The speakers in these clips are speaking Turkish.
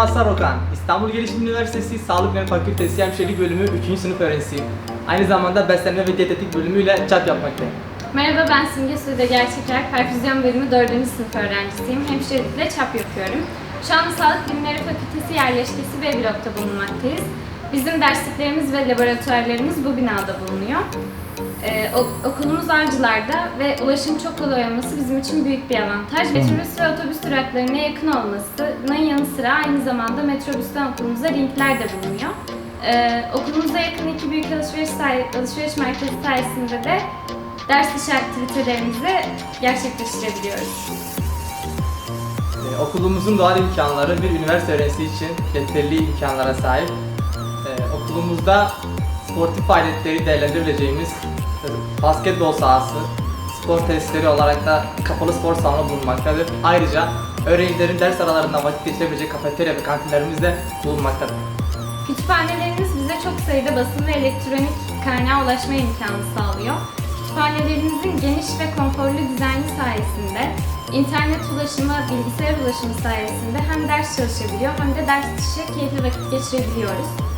Mazhar Okan. İstanbul Gelişim Üniversitesi Sağlık Bilimleri Fakültesi Hemşirelik Bölümü 3. sınıf öğrencisiyim. Aynı zamanda beslenme ve diyetetik bölümüyle çap yapmaktayım. Merhaba ben Simge Sude Gerçeker. Perfüzyon bölümü 4. sınıf öğrencisiyim. Hemşirelikle çap yapıyorum. Şu anda Sağlık Bilimleri Fakültesi yerleşkesi B blokta bulunmaktayız. Bizim dersliklerimiz ve laboratuvarlarımız bu binada bulunuyor. Ee, ok- okulumuz Avcılar'da ve ulaşım çok kolay olması bizim için büyük bir avantaj. Metrobüs ve otobüs duraklarına yakın olmasının yanı sıra aynı zamanda metrobüsten okulumuza linkler de bulunuyor. Ee, okulumuza yakın iki büyük alışveriş, say- alışveriş merkezi sayesinde de ders dışı aktivitelerimizi gerçekleştirebiliyoruz. Ee, okulumuzun doğal imkanları bir üniversite öğrencisi için yeterli imkanlara sahip. Ee, okulumuzda sportif faaliyetleri değerlendirebileceğimiz basketbol sahası, spor tesisleri olarak da kapalı spor salonu bulunmaktadır. Ayrıca öğrencilerin ders aralarında vakit geçirebilecek kafeterya ve kantinlerimiz de bulunmaktadır. Kütüphanelerimiz bize çok sayıda basın ve elektronik kaynağa ulaşma imkanı sağlıyor. Kütüphanelerimizin geniş ve konforlu dizaynı sayesinde internet ulaşımı, bilgisayar ulaşımı sayesinde hem ders çalışabiliyor hem de ders dışı keyifli vakit geçirebiliyoruz.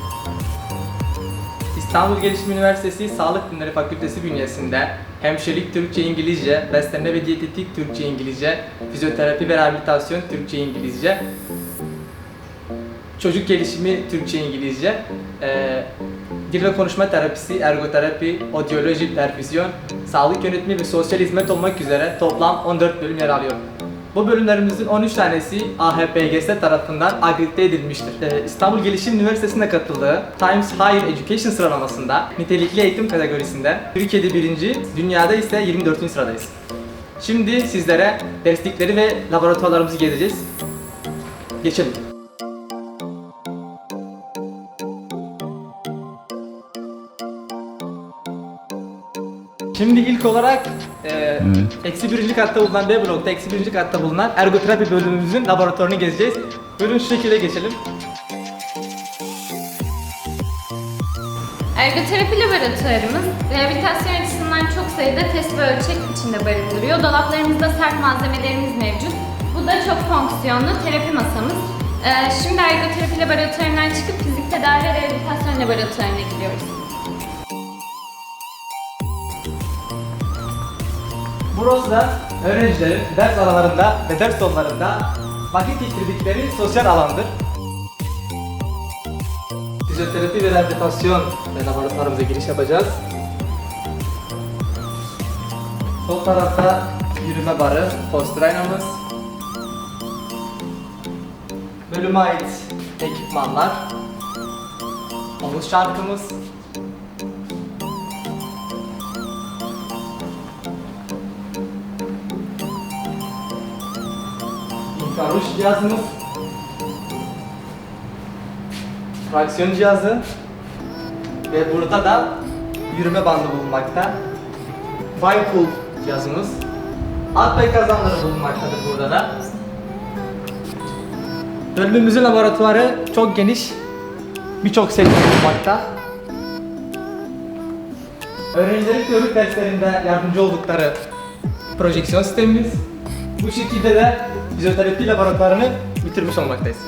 İstanbul Gelişim Üniversitesi Sağlık Bilimleri Fakültesi bünyesinde hemşirelik Türkçe İngilizce, beslenme ve diyetetik Türkçe İngilizce, fizyoterapi ve rehabilitasyon Türkçe İngilizce, çocuk gelişimi Türkçe İngilizce, eee, dil ve konuşma terapisi, ergoterapi, odyoloji, perfüzyon, sağlık yönetimi ve sosyal hizmet olmak üzere toplam 14 bölüm yer alıyor. Bu bölümlerimizin 13 tanesi AHPGS tarafından akredite edilmiştir. Ee, İstanbul Gelişim Üniversitesi'ne katıldığı Times Higher Education sıralamasında nitelikli eğitim kategorisinde Türkiye'de birinci, dünyada ise 24. sıradayız. Şimdi sizlere derslikleri ve laboratuvarlarımızı gezeceğiz. Geçelim. Şimdi ilk olarak e, eksi birinci katta bulunan B blokta, eksi birinci katta bulunan ergoterapi bölümümüzün laboratuvarını gezeceğiz. Buyurun şu şekilde geçelim. Ergoterapi laboratuvarımız rehabilitasyon açısından çok sayıda test ve ölçek içinde barındırıyor. Dolaplarımızda sert malzemelerimiz mevcut. Bu da çok fonksiyonlu terapi masamız. Ee, şimdi ergoterapi laboratuvarından çıkıp fizik tedavi ve rehabilitasyon laboratuvarına gidiyoruz. Burası da öğrencilerin ders aralarında ve ders sonlarında vakit geçirdikleri sosyal alandır. Fizyoterapi ve rehabilitasyon laboratuvarımıza giriş yapacağız. Sol tarafta yürüme barı, postur aynamız. Bölüme ait ekipmanlar. Omuz çarkımız. İnfraruj cihazımız, traksiyon cihazı ve burada da yürüme bandı bulunmakta. Bipool cihazımız, alt pay kazanları bulunmaktadır burada da. Bölümümüzün laboratuvarı çok geniş, birçok sektör bulunmakta. Öğrencilerin teorik derslerinde yardımcı oldukları projeksiyon sistemimiz. Bu şekilde de fizyoterapi laboratuvarını bitirmiş olmaktayız.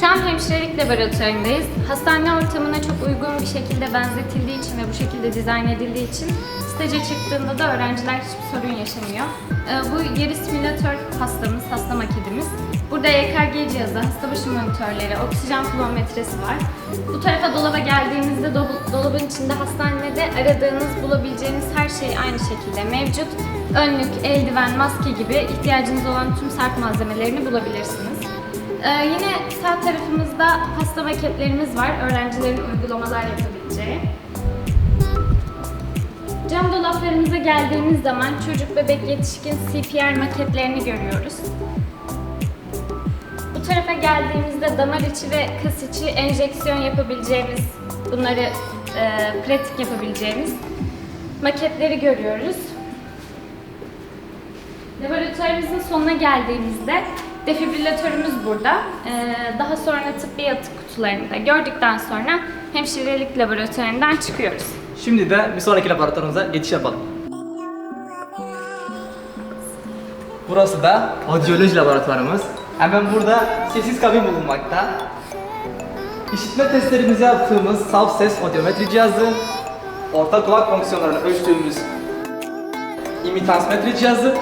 Şu an hemşirelik laboratuvarındayız. Hastane ortamına çok uygun bir şekilde benzetildiği için ve bu şekilde dizayn edildiği için staja çıktığında da öğrenciler hiçbir sorun yaşamıyor. Ee, Bu yeri simülatör hastamız, hasta maketimiz. Burada EKG cihazı, hasta başı monitörleri, oksijen flometresi var. Bu tarafa dolaba geldiğimizde do- dolabın içinde hastanede aradığınız, bulabileceğiniz şey aynı şekilde mevcut. Önlük, eldiven, maske gibi ihtiyacınız olan tüm sert malzemelerini bulabilirsiniz. Ee, yine sağ tarafımızda hasta maketlerimiz var. Öğrencilerin uygulamalar yapabileceği. Cam dolaplarımıza geldiğimiz zaman çocuk, bebek, yetişkin CPR maketlerini görüyoruz. Bu tarafa geldiğimizde damar içi ve kas içi enjeksiyon yapabileceğimiz, bunları e, pratik yapabileceğimiz maketleri görüyoruz. Laboratuvarımızın sonuna geldiğimizde defibrilatörümüz burada. Ee, daha sonra tıbbi atık kutularını da gördükten sonra hemşirelik laboratuvarından çıkıyoruz. Şimdi de bir sonraki laboratuvarımıza geçiş yapalım. Burası da odyoloji laboratuvarımız. Hemen burada sessiz kabin bulunmakta. İşitme testlerimizi yaptığımız saf ses odyometri cihazı, orta kulak fonksiyonlarını ölçtüğümüz imitansmetri cihazı,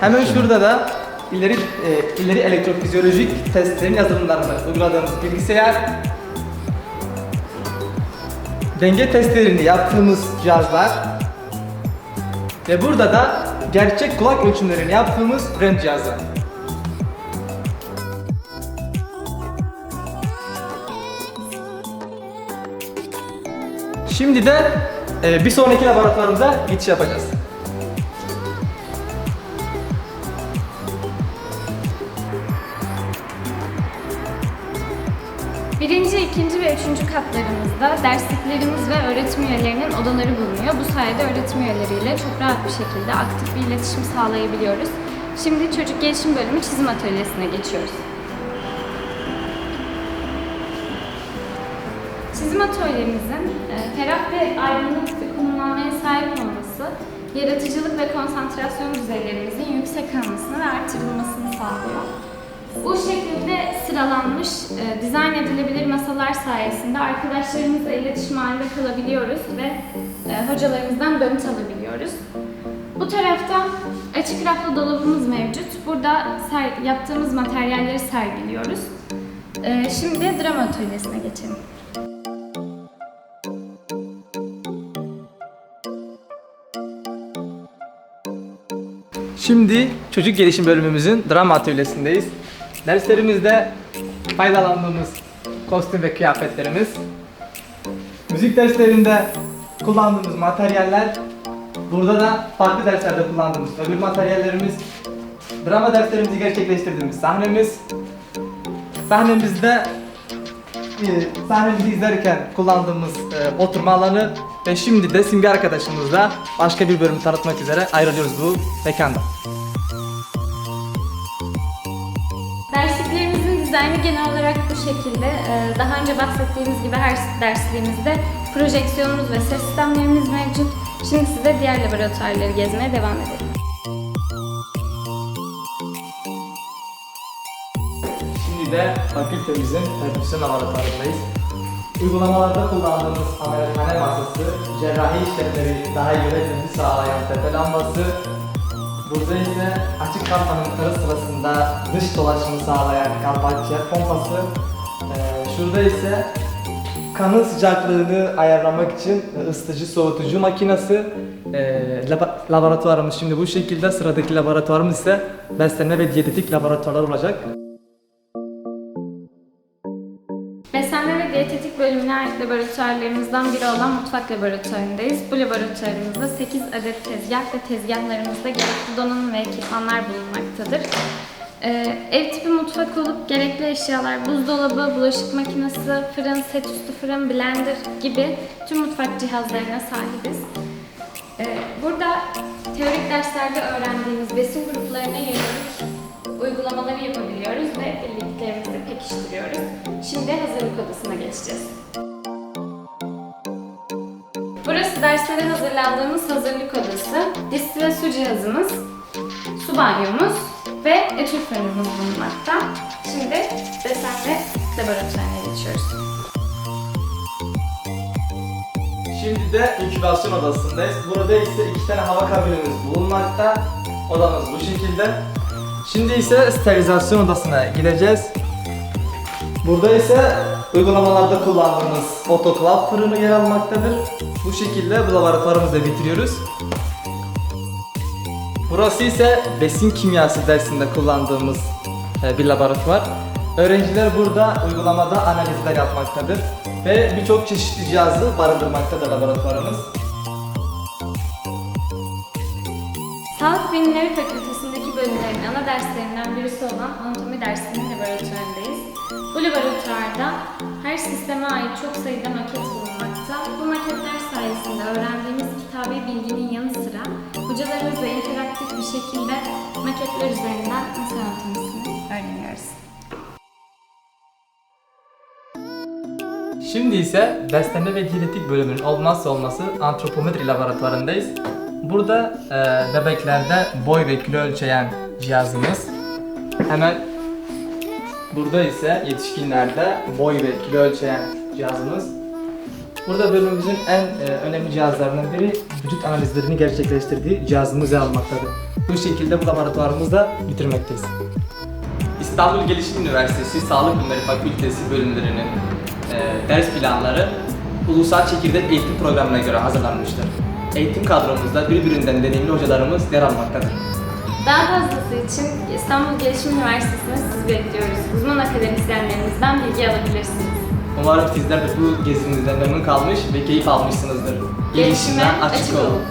Hemen şurada da ileri e, ileri elektrofizyolojik testlerin yazılımlarını uyguladığımız bilgisayar, denge testlerini yaptığımız cihazlar ve burada da gerçek kulak ölçümlerini yaptığımız REM cihazı. Şimdi de e, bir sonraki laboratuvarımıza geçiş yapacağız. Birinci, ikinci ve üçüncü katlarımızda dersliklerimiz ve öğretim üyelerinin odaları bulunuyor. Bu sayede öğretim üyeleriyle çok rahat bir şekilde aktif bir iletişim sağlayabiliyoruz. Şimdi çocuk gelişim bölümü çizim atölyesine geçiyoruz. Çizim atölyemizin e, ferah ve aydınlık bir konumlanmaya sahip olması, yaratıcılık ve konsantrasyon düzeylerimizin yüksek olmasını ve artırılmasını sağlıyor. Bu şekilde sıralanmış, e, dizayn edilebilir masalar sayesinde arkadaşlarımızla iletişim halinde kalabiliyoruz ve e, hocalarımızdan dönüt alabiliyoruz. Bu tarafta açık raflı dolabımız mevcut. Burada ser- yaptığımız materyalleri sergiliyoruz. E, şimdi drama atölyesine geçelim. Şimdi çocuk gelişim bölümümüzün drama atölyesindeyiz. Derslerimizde faydalandığımız kostüm ve kıyafetlerimiz, müzik derslerinde kullandığımız materyaller, burada da farklı derslerde kullandığımız öbür materyallerimiz, drama derslerimizi gerçekleştirdiğimiz sahnemiz, sahnemizde e, sahnemizi izlerken kullandığımız e, oturma alanı ve şimdi de Simge arkadaşımızla başka bir bölümü tanıtmak üzere ayrılıyoruz bu mekanda. Dersliklerimizin dizaynı genel olarak bu şekilde. Ee, Daha önce bahsettiğimiz gibi her dersliğimizde projeksiyonumuz ve ses sistemlerimiz mevcut. Şimdi size diğer laboratuvarları gezmeye devam edelim. Şimdi de fakültemizin perküsyon laboratuvarındayız. Uygulamalarda kullandığımız ameliyathane masası, cerrahi işlemleri daha iyi yönetmemizi sağlayan tepe lambası, burada ise açık kan tanıkları sırasında dış dolaşımı sağlayan kalp pompası, şurada ise kanın sıcaklığını ayarlamak için ısıtıcı soğutucu makinesi. Laboratuvarımız şimdi bu şekilde. Sıradaki laboratuvarımız ise beslenme ve diyetetik laboratuvarlar olacak. Ait laboratuvarlarımızdan biri olan mutfak laboratuvarındayız. Bu laboratuvarımızda 8 adet tezgah ve tezgahlarımızda gerekli donanım ve ekipmanlar bulunmaktadır. Ee, ev tipi mutfak olup gerekli eşyalar, buzdolabı, bulaşık makinesi, fırın, set üstü fırın, blender gibi tüm mutfak cihazlarına sahibiz. Ee, burada teorik derslerde öğrendiğimiz besin gruplarına yönelik uygulamaları yapabiliyoruz ve bildiklerimizi pekiştiriyoruz. Şimdi hazırlık odasına geçeceğiz. Burası derslere hazırlandığımız hazırlık odası, distile su cihazımız, su banyomuz ve etüt fırınımız bulunmakta. Şimdi beslenme laboratuvarına geçiyoruz. Şimdi de inkübasyon odasındayız. Burada ise iki tane hava kabinimiz bulunmakta. Odamız bu şekilde. Şimdi ise sterilizasyon odasına gideceğiz. Burada ise uygulamalarda kullandığımız otoklav fırını yer almaktadır. Bu şekilde bu laboratuvarımızı bitiriyoruz. Burası ise besin kimyası dersinde kullandığımız e, bir laboratuvar. Öğrenciler burada uygulamada analizler yapmaktadır ve birçok çeşitli cihazı barındırmaktadır laboratuvarımız. Sağlık Bilimleri Fakültesindeki bölümlerin ana derslerinden birisi olan anatomi dersinin laboratuvarındayız. Bu laboratuvarda her sisteme ait çok sayıda maket bulunmakta. Bu maketler sayesinde öğrendiğimiz kitabi bilginin yanı sıra hocalarımızla interaktif bir şekilde maketler üzerinden insan anatomisini öğreniyoruz. Şimdi ise beslenme ve diyetetik bölümünün olmazsa olması antropometri laboratuvarındayız. Burada e, bebeklerde boy ve kilo ölçeyen cihazımız. Hemen burada ise yetişkinlerde boy ve kilo ölçeyen cihazımız. Burada bölümümüzün en e, önemli cihazlarından biri vücut analizlerini gerçekleştirdiği cihazımız yer almaktadır. Bu şekilde bu laboratuvarımızda bitirmekteyiz. İstanbul Gelişim Üniversitesi Sağlık Bilimleri Fakültesi bölümlerinin e, ders planları ulusal çekirdek eğitim programına göre hazırlanmıştır. Eğitim kadromuzda birbirinden deneyimli hocalarımız yer almaktadır. Daha fazlası için İstanbul Gelişim Üniversitesi'ne sizi bekliyoruz. Uzman akademisyenlerimizden bilgi alabilirsiniz. Umarım sizler de bu gezinizden memnun kalmış ve keyif almışsınızdır. Gelişime açık olun.